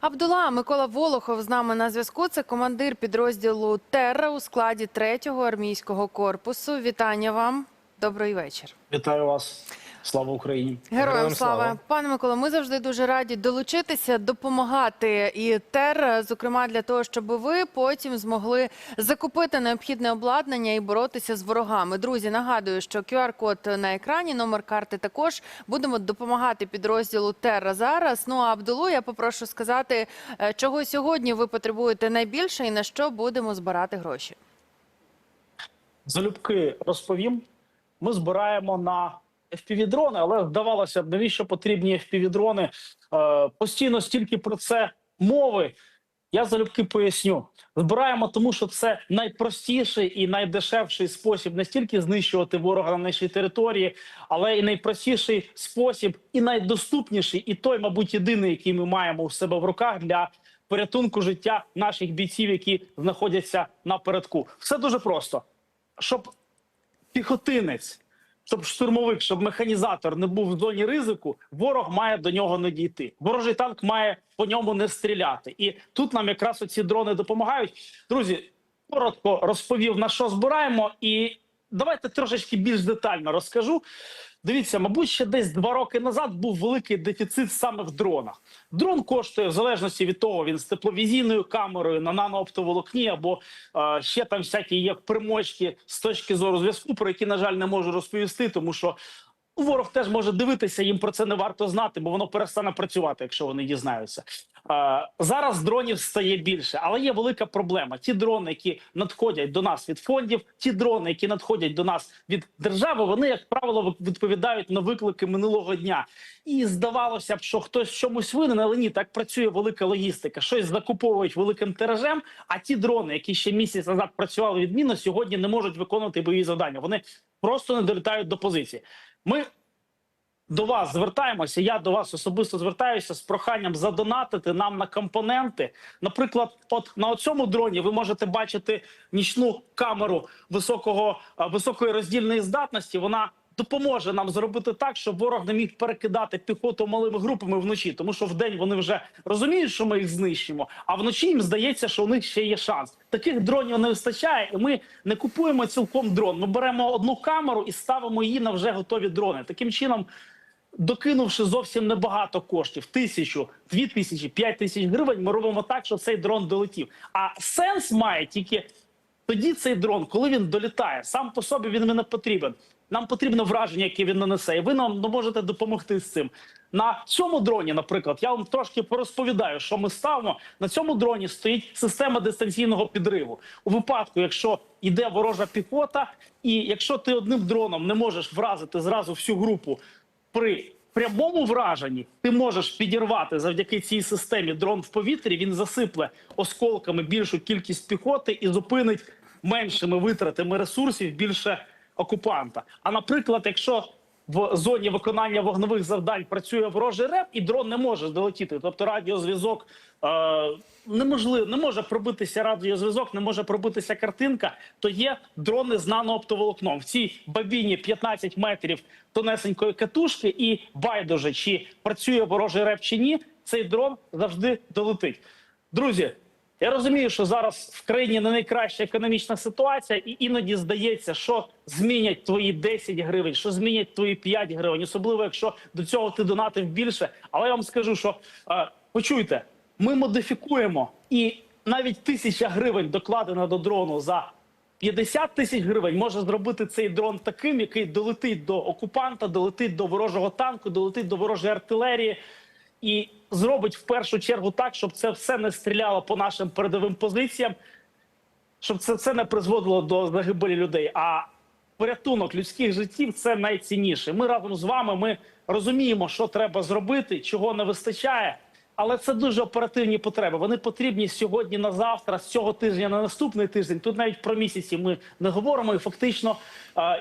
Абдула Микола Волохов з нами на зв'язку. Це командир підрозділу Терра у складі 3-го армійського корпусу. Вітання вам. Добрий вечір. Вітаю вас. Слава Україні. Героям Героям слава. слава. Пане Миколо, ми завжди дуже раді долучитися, допомагати і ТЕР, зокрема для того, щоб ви потім змогли закупити необхідне обладнання і боротися з ворогами. Друзі, нагадую, що QR-код на екрані, номер карти також будемо допомагати підрозділу ТЕР зараз. Ну а Абдулу я попрошу сказати, е, чого сьогодні ви потребуєте найбільше і на що будемо збирати гроші. Залюбки розповім. Ми збираємо на FPV-дрони, але здавалося б, навіщо потрібні FPV-дрони? Е, постійно стільки про це мови. Я залюбки поясню. Збираємо, тому що це найпростіший і найдешевший спосіб не стільки знищувати ворога на нашій території, але і найпростіший спосіб, і найдоступніший, і той, мабуть, єдиний, який ми маємо у себе в руках для порятунку життя наших бійців, які знаходяться на передку. Все дуже просто. Щоб піхотинець, щоб штурмовик, щоб механізатор не був в зоні ризику, ворог має до нього не дійти. Ворожий танк має по ньому не стріляти. І тут нам якраз оці дрони допомагають. Друзі, коротко розповів на що збираємо, і давайте трошечки більш детально розкажу. Дивіться, мабуть, ще десь два роки назад був великий дефіцит саме в дронах. Дрон коштує в залежності від того, він з тепловізійною камерою на нанооптоволокні або е, ще там всякі є примочки з точки зору зв'язку, про які, на жаль, не можу розповісти, тому що ворог теж може дивитися, їм про це не варто знати, бо воно перестане працювати, якщо вони дізнаються. Е, зараз дронів стає більше, але є велика проблема. Ті дрони, які надходять до нас від фондів, ті дрони, які надходять до нас від держави, вони, як правило, відповідають на виклики минулого дня. І здавалося б, що хтось чомусь винен, але ні, так працює велика логістика. Щось закуповують великим тиражем. А ті дрони, які ще місяць назад працювали відмінно, сьогодні не можуть виконувати бойові завдання. Вони просто не долітають до позиції. Ми до вас звертаємося. Я до вас особисто звертаюся з проханням задонатити нам на компоненти. Наприклад, от на цьому дроні ви можете бачити нічну камеру високого високої роздільної здатності. Вона допоможе нам зробити так, щоб ворог не міг перекидати піхоту малими групами вночі, тому що вдень вони вже розуміють, що ми їх знищимо. А вночі їм здається, що у них ще є шанс. Таких дронів не вистачає, і ми не купуємо цілком дрон. Ми беремо одну камеру і ставимо її на вже готові дрони. Таким чином. Докинувши зовсім небагато коштів, тисячу, дві тисячі, п'ять тисяч гривень, ми робимо так, що цей дрон долетів. А сенс має тільки тоді цей дрон, коли він долітає. Сам по собі він не потрібен. Нам потрібно враження, яке він нанесе, і ви нам можете допомогти з цим. На цьому дроні, наприклад, я вам трошки порозповідаю, що ми ставимо. На цьому дроні стоїть система дистанційного підриву. У випадку, якщо йде ворожа піхота, і якщо ти одним дроном не можеш вразити зразу всю групу при прямому враженні ти можеш підірвати завдяки цій системі дрон в повітрі. Він засипле осколками більшу кількість піхоти і зупинить меншими витратами ресурсів більше окупанта. А наприклад, якщо в зоні виконання вогневих завдань працює ворожий реп, і дрон не може долетіти. Тобто радіозв'язок е, неможливо, не може пробитися радіозв'язок, не може пробитися картинка. То є дрони з нанооптоволокном. В цій бабіні 15 метрів тонесенької катушки, і байдуже, чи працює ворожий реп чи ні, цей дрон завжди долетить. Друзі. Я розумію, що зараз в країні не найкраща економічна ситуація, і іноді здається, що змінять твої 10 гривень, що змінять твої 5 гривень, особливо якщо до цього ти донатив більше. Але я вам скажу, що е, почуйте, ми модифікуємо, і навіть тисяча гривень докладена до дрону за 50 тисяч гривень може зробити цей дрон таким, який долетить до окупанта, долетить до ворожого танку, долетить до ворожої артилерії і зробить в першу чергу так, щоб це все не стріляло по нашим передовим позиціям, щоб це, це не призводило до загибелі людей. А порятунок людських життів це найцінніше. Ми разом з вами ми розуміємо, що треба зробити, чого не вистачає. Але це дуже оперативні потреби. Вони потрібні сьогодні на завтра, з цього тижня на наступний тиждень. Тут навіть про місяці ми не говоримо, і фактично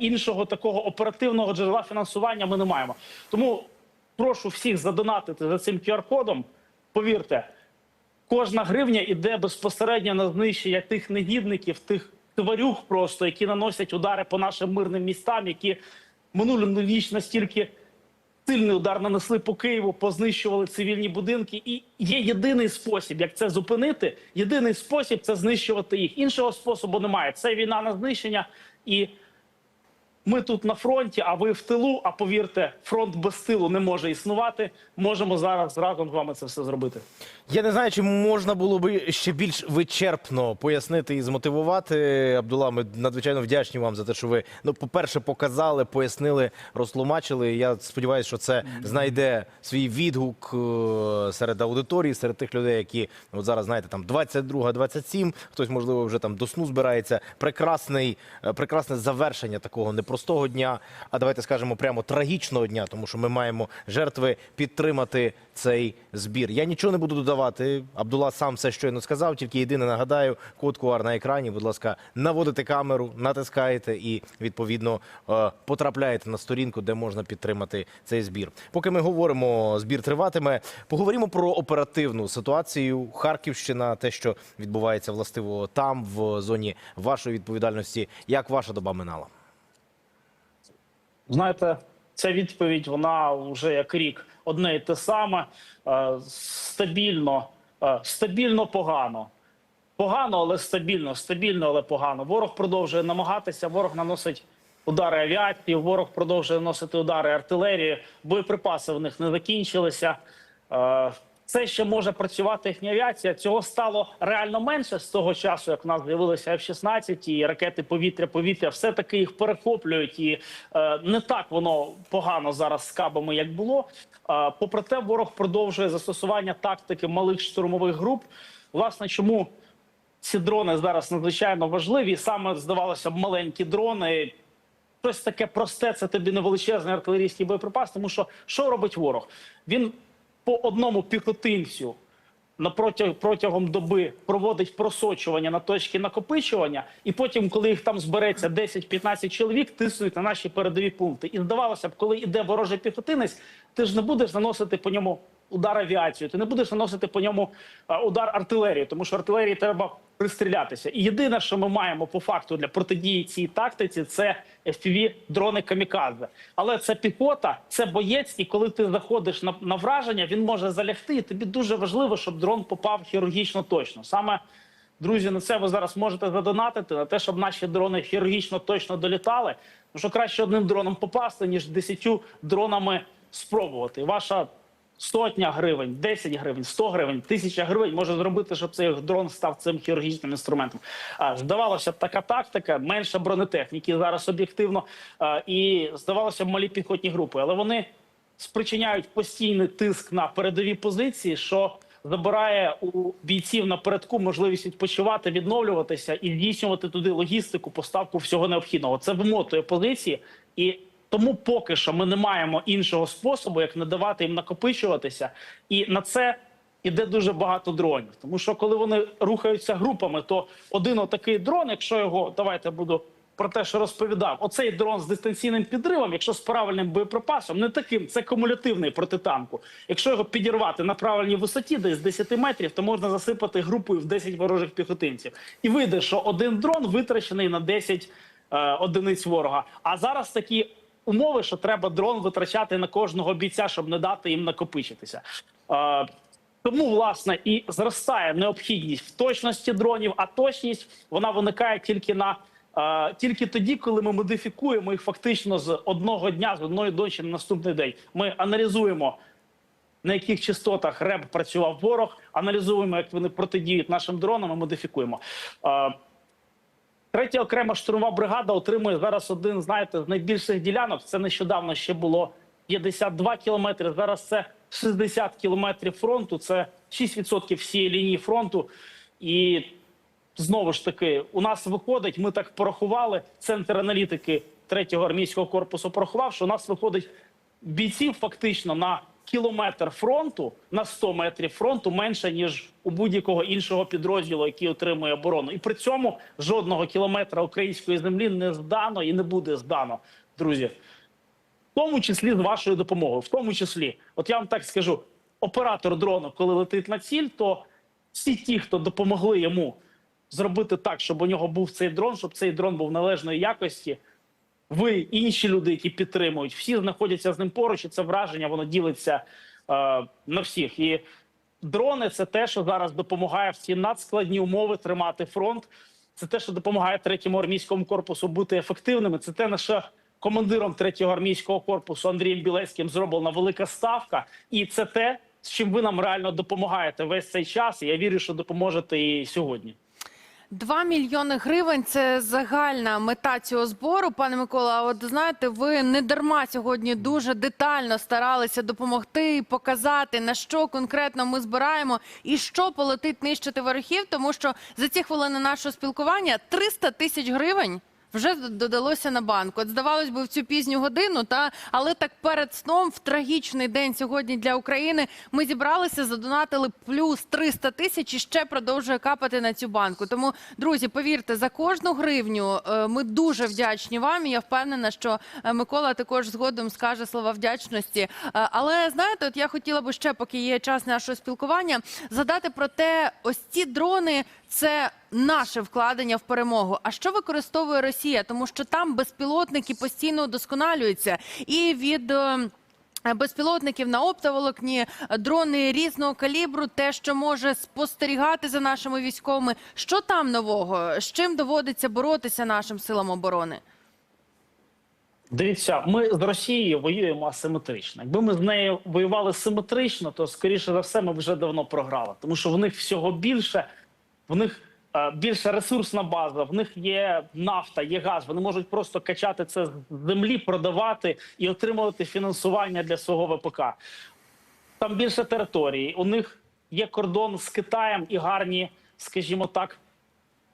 іншого такого оперативного джерела фінансування ми не маємо. Тому прошу всіх задонатити за цим QR-кодом. Повірте, кожна гривня йде безпосередньо на знищення тих негідників, тих тварюк, просто які наносять удари по нашим мирним містам, які минулу ніч настільки Сильний удар нанесли по Києву, познищували цивільні будинки. І є єдиний спосіб, як це зупинити. Єдиний спосіб це знищувати їх. Іншого способу немає. Це війна на знищення. І ми тут на фронті, а ви в тилу. А повірте, фронт без тилу не може існувати. Можемо зараз разом з вами це все зробити. Я не знаю, чи можна було би ще більш вичерпно пояснити і змотивувати. Абдула, ми надзвичайно вдячні вам за те, що ви ну, по-перше, показали, пояснили, розтлумачили. Я сподіваюся, що це знайде свій відгук е, серед аудиторії, серед тих людей, які от зараз знаєте, там 22, 27, хтось можливо вже там до сну збирається. Прекрасний, е, прекрасне завершення такого непростого дня. А давайте скажемо прямо трагічного дня, тому що ми маємо жертви підтримати цей збір. Я нічого не буду додавати. Абдула сам все щойно сказав. Тільки єдине нагадаю, код QR на екрані. Будь ласка, наводите камеру, натискаєте і відповідно е, потрапляєте на сторінку, де можна підтримати цей збір. Поки ми говоримо, збір триватиме. Поговоримо про оперативну ситуацію. Харківщина, те, що відбувається властиво там, в зоні вашої відповідальності. Як ваша доба минала? Знаєте, ця відповідь вона вже як рік одне і те саме Е, стабільно, е, стабільно погано. Погано, але стабільно, стабільно, але погано. Ворог продовжує намагатися. Ворог наносить удари авіації, ворог продовжує наносити удари артилерії. Боєприпаси в них не закінчилися. Це ще може працювати їхня авіація. Цього стало реально менше з того часу, як в нас з'явилися F-16 і ракети повітря-повітря. Все таки їх перехоплюють, і е, не так воно погано зараз з кабами, як було. Е, попри те, ворог продовжує застосування тактики малих штурмових груп. Власне, чому ці дрони зараз надзвичайно важливі. Саме здавалося б, маленькі дрони. Щось таке просте, це тобі не величезний артилерійський боєприпас. Тому що що робить ворог? Він по одному піхотинцю на протяг, протягом доби проводить просочування на точки накопичування, і потім, коли їх там збереться 10-15 чоловік, тиснуть на наші передові пункти. І здавалося б, коли йде ворожий піхотинець, ти ж не будеш наносити по ньому удар авіацію, ти не будеш наносити по ньому удар артилерії, тому що артилерії треба пристрілятися. І єдине, що ми маємо по факту для протидії цій тактиці, це fpv дрони камікадзе. Але це піхота, це боєць, і коли ти заходиш на, на враження, він може залягти. І тобі дуже важливо, щоб дрон попав хірургічно точно. Саме друзі, на це ви зараз можете задонатити на те, щоб наші дрони хірургічно точно долітали. Тому що краще одним дроном попасти, ніж десятью дронами спробувати. Ваша сотня гривень, 10 гривень, 100 гривень, 1000 гривень може зробити, щоб цей дрон став цим хірургічним інструментом. А здавалося б, така тактика, менше бронетехніки зараз об'єктивно, і здавалося б, малі піхотні групи, але вони спричиняють постійний тиск на передові позиції, що забирає у бійців напередку можливість відпочивати, відновлюватися і здійснювати туди логістику, поставку всього необхідного. Це вимотує позиції і. Тому поки що ми не маємо іншого способу, як не давати їм накопичуватися, і на це іде дуже багато дронів. Тому що коли вони рухаються групами, то один отакий дрон, якщо його давайте буду про те, що розповідав, оцей дрон з дистанційним підривом, якщо з правильним боєприпасом, не таким, це кумулятивний протитанку. Якщо його підірвати на правильній висоті, десь з 10 метрів, то можна засипати групою в 10 ворожих піхотинців. І вийде, що один дрон витрачений на 10 е, одиниць ворога. А зараз такі умови, що треба дрон витрачати на кожного бійця, щоб не дати їм накопичитися. Е, тому власне і зростає необхідність в точності дронів, а точність вона виникає тільки на е, тільки тоді, коли ми модифікуємо їх фактично з одного дня, з одної ночі на наступний день. Ми аналізуємо. На яких частотах РЕБ працював ворог, аналізуємо, як вони протидіють нашим дронам, і модифікуємо. Третя окрема штурмова бригада отримує зараз один, знаєте, з найбільших ділянок. Це нещодавно ще було 52 кілометри. Зараз це 60 кілометрів фронту. Це 6% всієї лінії фронту. І знову ж таки, у нас виходить, ми так порахували. Центр аналітики 3-го армійського корпусу порахував, що у нас виходить бійців фактично на кілометр фронту на 100 метрів фронту менше ніж у будь-якого іншого підрозділу, який отримує оборону, і при цьому жодного кілометра української землі не здано і не буде здано, друзі. В тому числі з вашою допомогою, в тому числі, от я вам так скажу: оператор дрону, коли летить на ціль, то всі ті, хто допомогли йому зробити так, щоб у нього був цей дрон, щоб цей дрон був належної якості, ви, інші люди, які підтримують, всі знаходяться з ним поруч, і це враження воно ділиться е, на всіх. І дрони це те, що зараз допомагає в ці надскладні умови тримати фронт. Це те, що допомагає третьому армійському корпусу бути ефективними. Це те, на що командиром третього армійського корпусу Андрієм Білецьким зроблена велика ставка, і це те, з чим ви нам реально допомагаєте весь цей час. І я вірю, що допоможете і сьогодні. 2 мільйони гривень це загальна мета цього збору. Пане Микола, а от знаєте, ви не дарма сьогодні дуже детально старалися допомогти і показати, на що конкретно ми збираємо і що полетить нищити ворогів, тому що за ці хвилини нашого спілкування 300 тисяч гривень. Вже додалося на банку. От здавалось би, в цю пізню годину, та але так перед сном, в трагічний день сьогодні для України, ми зібралися, задонатили плюс 300 тисяч і ще продовжує капати на цю банку. Тому, друзі, повірте, за кожну гривню е, ми дуже вдячні вам. Я впевнена, що е, Микола також згодом скаже слова вдячності. Е, Але знаєте, от я хотіла би ще, поки є час нашого спілкування, задати про те, ось ці дрони це наше вкладення в перемогу. А що використовує Росія? Тому що там безпілотники постійно удосконалюються і від. е, Безпілотників на оптоволокні, дрони різного калібру, те, що може спостерігати за нашими військовими. Що там нового? З чим доводиться боротися нашим силам оборони? Дивіться, ми з Росією воюємо асиметрично. Якби ми з нею воювали симетрично, то скоріше за все ми вже давно програли, тому що в них всього більше, в них е, більша ресурсна база, в них є нафта, є газ. Вони можуть просто качати це з землі, продавати і отримувати фінансування для свого ВПК. Там більше території. У них є кордон з Китаєм і гарні, скажімо так,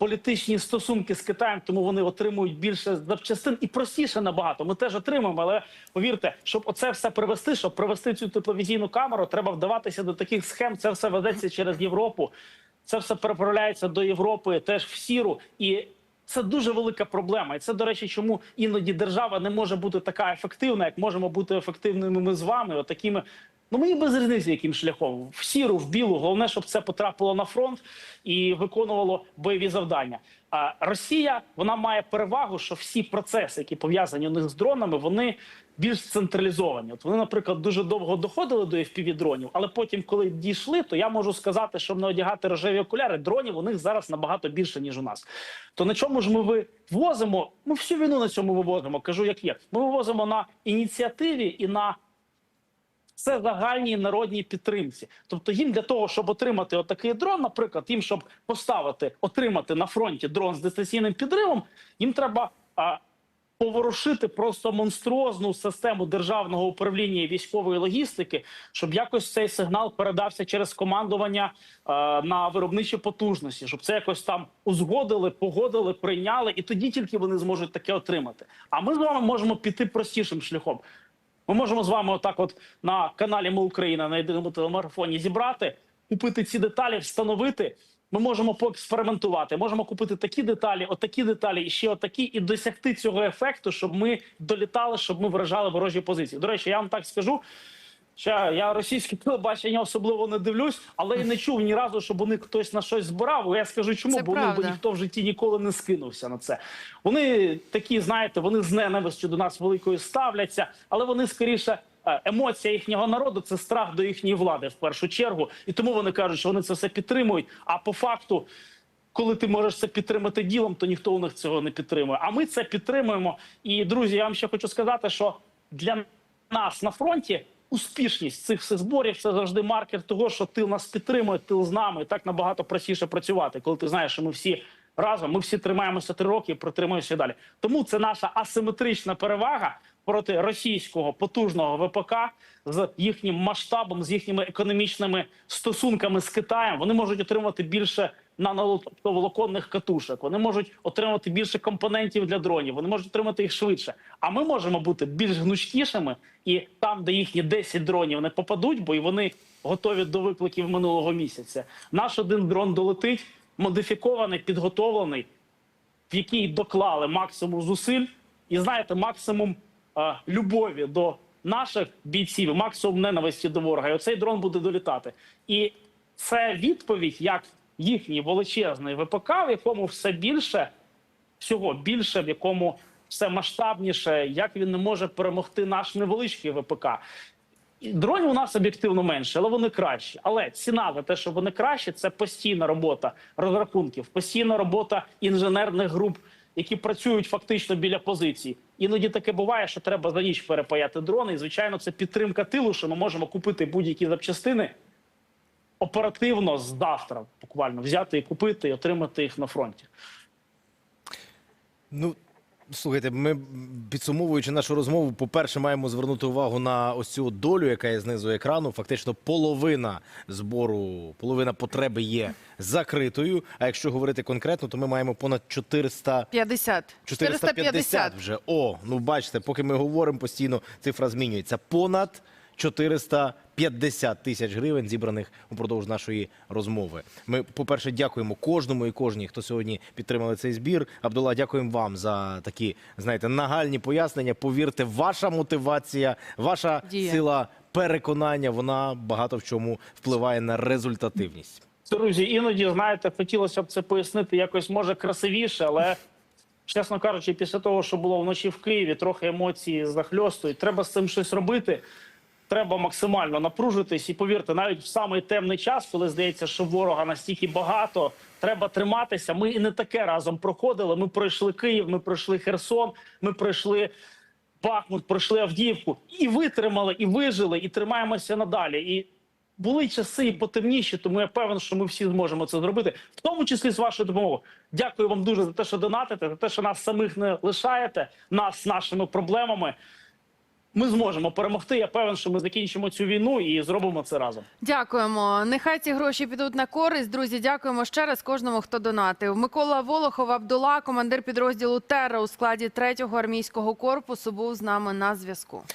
політичні стосунки з Китаєм, тому вони отримують більше запчастин і простіше набагато. Ми теж отримуємо, але повірте, щоб оце все привести, щоб привести цю тепловізійну камеру, треба вдаватися до таких схем. Це все ведеться через Європу. Це все переправляється до Європи, теж в сіру і. Це дуже велика проблема, і це до речі, чому іноді держава не може бути така ефективна, як можемо бути ефективними ми з вами. Отакими ну мені без різниці, яким шляхом в сіру, в білу. Головне, щоб це потрапило на фронт і виконувало бойові завдання. Росія вона має перевагу, що всі процеси, які пов'язані у них з дронами, вони більш централізовані. От вони, наприклад, дуже довго доходили до fpv дронів, але потім, коли дійшли, то я можу сказати, щоб не одягати рожеві окуляри, дронів у них зараз набагато більше ніж у нас. То на чому ж ми вивозимо? Ми всю війну на цьому вивозимо. Кажу, як є. Ми вивозимо на ініціативі і на це загальній народній підтримці. Тобто їм для того, щоб отримати отакий дрон, наприклад, їм щоб поставити, отримати на фронті дрон з дистанційним підривом, їм треба а, поворушити просто монструозну систему державного управління військової логістики, щоб якось цей сигнал передався через командування а, на виробничі потужності, щоб це якось там узгодили, погодили, прийняли, і тоді тільки вони зможуть таке отримати. А ми з вами можемо піти простішим шляхом. Ми можемо з вами отак, от на каналі Ми Україна на єдиному телемарафоні зібрати, купити ці деталі, встановити. Ми можемо поекспериментувати, можемо купити такі деталі, отакі деталі, і ще отакі, і досягти цього ефекту, щоб ми долітали, щоб ми вражали ворожі позиції. До речі, я вам так скажу. Що я російське телебачення особливо не дивлюсь, але і не чув ні разу, щоб вони хтось на щось збирав. Я скажу, чому Це бо ну, бо ніхто в житті ніколи не скинувся на це. Вони такі, знаєте, вони з ненавистю до нас великою ставляться, але вони скоріше. е, Емоція їхнього народу це страх до їхньої влади в першу чергу, і тому вони кажуть, що вони це все підтримують. А по факту, коли ти можеш це підтримати ділом, то ніхто у них цього не підтримує. А ми це підтримуємо. І друзі, я вам ще хочу сказати, що для нас на фронті успішність цих всіх зборів це завжди маркер того, що тил нас підтримує, тил з нами. Так набагато простіше працювати, коли ти знаєш, що ми всі разом, ми всі тримаємося три роки, і протримуємося далі. Тому це наша асиметрична перевага проти російського потужного ВПК з їхнім масштабом, з їхніми економічними стосунками з Китаєм. Вони можуть отримати більше нанолоконних катушок. Вони можуть отримати більше компонентів для дронів. Вони можуть отримати їх швидше. А ми можемо бути більш гнучкішими, і там, де їхні 10 дронів не попадуть, бо і вони готові до викликів минулого місяця. Наш один дрон долетить, модифікований, підготовлений, в який доклали максимум зусиль, і знаєте, максимум е, любові до наших бійців, максимум ненависті до ворога. І оцей дрон буде долітати. І це відповідь, як їхній величезний ВПК, в якому все більше всього більше, в якому все масштабніше, як він не може перемогти наш невеличкий ВПК. Дронів у нас об'єктивно менше, але вони кращі. Але ціна за те, що вони кращі, це постійна робота розрахунків, постійна робота інженерних груп, які працюють фактично біля позицій. Іноді таке буває, що треба за ніч перепаяти дрони. І звичайно, це підтримка тилу, що ми можемо купити будь-які запчастини оперативно з завтра, буквально взяти і купити і отримати їх на фронті. Ну, слухайте, ми підсумовуючи нашу розмову, по-перше, маємо звернути увагу на ось цю долю, яка є знизу екрану. Фактично, половина збору, половина потреби є закритою. А якщо говорити конкретно, то ми маємо понад 400 50. 450 вже. О, ну бачите, поки ми говоримо постійно, цифра змінюється. Понад 450 тисяч гривень зібраних упродовж нашої розмови. Ми, по-перше, дякуємо кожному і кожній, хто сьогодні підтримали цей збір. Абдулла, дякуємо вам за такі, знаєте, нагальні пояснення. Повірте, ваша мотивація, ваша Діє. сила переконання, вона багато в чому впливає на результативність. Друзі, іноді знаєте, хотілося б це пояснити якось може красивіше, але чесно кажучи, після того, що було вночі в Києві, трохи емоції захльостують. Треба з цим щось робити. Треба максимально напружитись і повірте, навіть в самий темний час, коли здається, що ворога настільки багато, треба триматися. Ми і не таке разом проходили. Ми пройшли Київ, ми пройшли Херсон, ми пройшли Бахмут, пройшли Авдіївку і витримали, і вижили, і тримаємося надалі. І були часи і потемніші, тому я певен, що ми всі зможемо це зробити, в тому числі з вашою допомогою. Дякую вам дуже за те, що донатите, за те, що нас самих не лишаєте, нас нашими проблемами. Ми зможемо перемогти. Я певен, що ми закінчимо цю війну і зробимо це разом. Дякуємо. Нехай ці гроші підуть на користь. Друзі, дякуємо ще раз кожному, хто донатив. Микола Волохов, Абдула, командир підрозділу Терра у складі 3-го армійського корпусу, був з нами на зв'язку.